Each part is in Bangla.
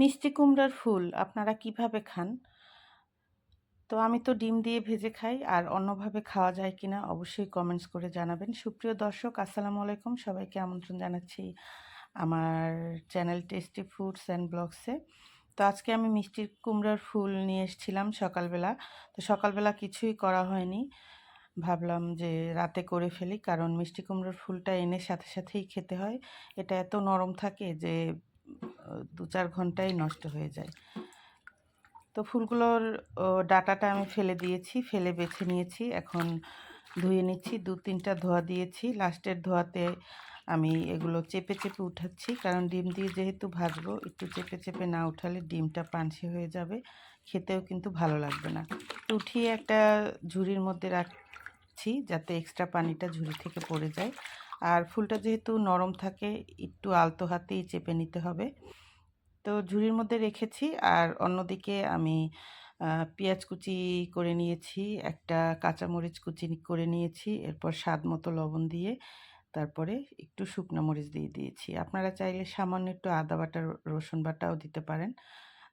মিষ্টি কুমড়ার ফুল আপনারা কীভাবে খান? তো আমি তো ডিম দিয়ে ভেজে খাই, আর অন্যভাবে খাওয়া যায় কি না অবশ্যই কমেন্টস করে জানাবেন। সুপ্রিয় দর্শক, আসসালামু আলাইকুম। সবাইকে আমন্ত্রণ জানাচ্ছি আমার চ্যানেল টেস্টি ফুডস অ্যান্ড ব্লগসে তো আজকে আমি মিষ্টি কুমড়ার ফুল নিয়ে এসেছিলাম সকালবেলা। তো সকালবেলা কিছুই করা হয়নি। ভাবলাম যে রাতে করে ফেলি, কারণ মিষ্টি কুমড়োর ফুলটা এনে সাথে সাথেই খেতে হয়। এটা এত নরম থাকে যে দু চার ঘন্টায় নষ্ট হয়ে যায়। তো ফুলগুলোর ডাটাটা আমি ফেলে দিয়েছি, ফেলে বেছে নিয়েছি। এখন ধুয়ে নিচ্ছি, দু তিনটা ধোয়া দিয়েছি। লাস্টের ধোয়াতে আমি এগুলো চেপে চেপে উঠাচ্ছি, কারণ ডিম দিয়ে যেহেতু ভাজবো, একটু চেপে চেপে না উঠালে ডিমটা পানসে হয়ে যাবে। খেতেও কিন্তু ভালো লাগবে না। তো উঠিয়ে একটা ঝুড়ির মধ্যে রাখছি যাতে এক্সট্রা পানিটা ঝুড়ি থেকে পড়ে যায়। আর ফুলটা যেহেতু নরম থাকে, একটু আলতো হাতেই চেপে নিতে হবে। তো ঝুড়ির মধ্যে রেখেছি আর অন্যদিকে আমি পেঁয়াজ কুচি করে নিয়েছি, একটা কাঁচামরিচ কুচি করে নিয়েছি, এরপর স্বাদ মতো লবণ দিয়ে তারপরে একটু শুকনো মরিচ দিয়ে দিয়েছি। আপনারা চাইলে সামান্য একটু আদা বাটা, রসুন বাটাও দিতে পারেন।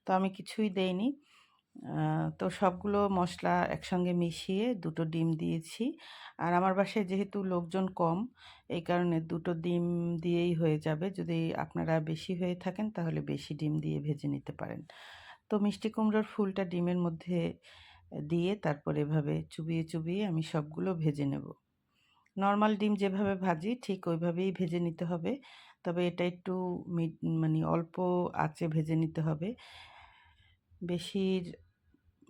তো আমি কিছুই দেইনি। তো সবগুলো মশলা একসঙ্গে মিশিয়ে দুটো ডিম দিয়েছি। আর আমার বাসায় যেহেতু লোকজন কম, এই কারণে দুটো ডিম দিয়েই হয়ে যাবে। যদি আপনারা বেশি হয়ে থাকেন, তাহলে বেশি ডিম দিয়ে ভেজে নিতে পারেন। তো মিষ্টি কুমড়োর ফুলটা ডিমের মধ্যে দিয়ে তারপর এভাবে চুবিয়ে চুবিয়ে আমি সবগুলো ভেজে নেব। নর্মাল ডিম যেভাবে ভাজি, ঠিক ওইভাবেই ভেজে নিতে হবে। তবে এটা একটু মানে অল্প আঁচে ভেজে নিতে হবে। বেশি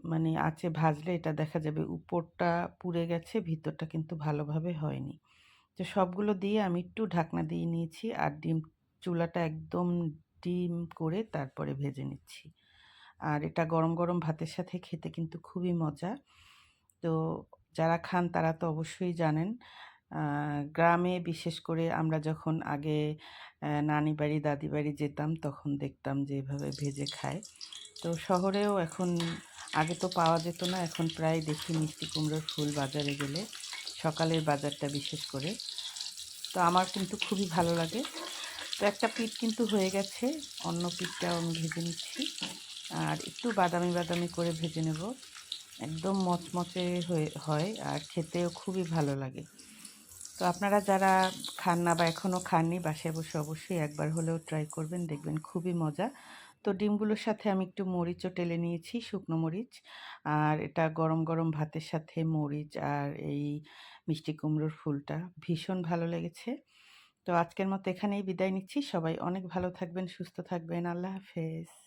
মানে আঁচে ভাজলে এটা দেখা যাবে উপরটা পুড়ে গেছে, ভিতরটা কিন্তু ভালোভাবে হয়নি। তো সবগুলো দিয়ে আমি একটু ঢাকনা দিয়ে নিয়েছি আর ডিম, চুলাটা একদম ডিম করে তারপরে ভেজে নিচ্ছি। আর এটা গরম গরম ভাতের সাথে খেতে কিন্তু খুবই মজা। তো যারা খান তারা তো অবশ্যই জানেন গ্রামে বিশেষ করে আমরা যখন আগে নানি বাড়ি দাদি বাড়ি যেতাম তখন দেখতাম যে এভাবে ভেজে খায়। তো শহরেও এখন আগে তো পাওয়া যেত না, এখন প্রায় দেখি মিষ্টি কুমড়োর ফুল বাজারে গেলে সকালের বাজারটা বিশেষ করে। তো আমার কিন্তু খুবই ভালো লাগে। তো একটা পিঠ কিন্তু হয়ে গেছে, অন্য পিঠটাও আমি ভেজে নিচ্ছি। আর একটু বাদামি বাদামি করে ভেজে নেব। একদম মচমচে হয়ে, হয় আর খেতেও খুবই ভালো লাগে। তো আপনারা যারা খান না বা এখনও খাননি, বাসায় বসে অবশ্যই একবার হলেও ট্রাই করবেন, দেখবেন খুবই মজা। তো ডিমগুলোর সাথে আমি একটু মরিচও টেলে নিয়েছি, শুকনো মরিচ। আর এটা গরম গরম ভাতের সাথে মরিচ আর এই মিষ্টি কুমড়োর ফুলটা, ভীষণ ভালো লেগেছে। তো আজকের মতো এখানেই বিদায় নিচ্ছি। সবাই অনেক ভালো থাকবেন, সুস্থ থাকবেন। আল্লাহ হাফেজ।